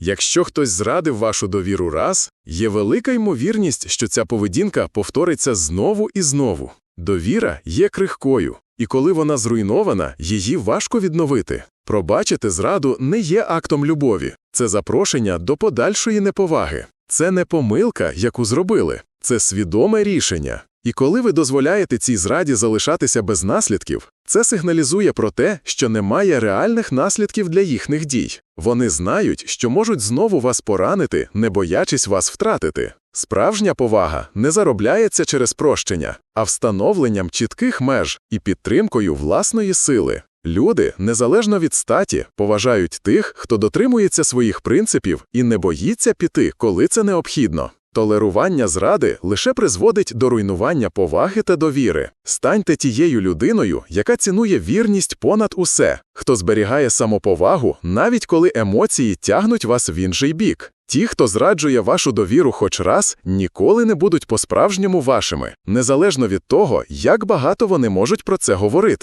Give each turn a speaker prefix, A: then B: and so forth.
A: Якщо хтось зрадив вашу довіру раз, є велика ймовірність, що ця поведінка повториться знову і знову. Довіра є крихкою, і коли вона зруйнована, її важко відновити. Пробачити зраду не є актом любові, це запрошення до подальшої неповаги. Це не помилка, яку зробили, це свідоме рішення. І коли ви дозволяєте цій зраді залишатися без наслідків, це сигналізує про те, що немає реальних наслідків для їхніх дій. Вони знають, що можуть знову вас поранити, не боячись вас втратити. Справжня повага не заробляється через прощення, а встановленням чітких меж і підтримкою власної сили. Люди, незалежно від статі, поважають тих, хто дотримується своїх принципів і не боїться піти, коли це необхідно. Толерування зради лише призводить до руйнування поваги та довіри. Станьте тією людиною, яка цінує вірність понад усе, хто зберігає самоповагу, навіть коли емоції тягнуть вас в інший бік. Ті, хто зраджує вашу довіру хоч раз, ніколи не будуть по-справжньому вашими, незалежно від того, як багато вони можуть про це говорити.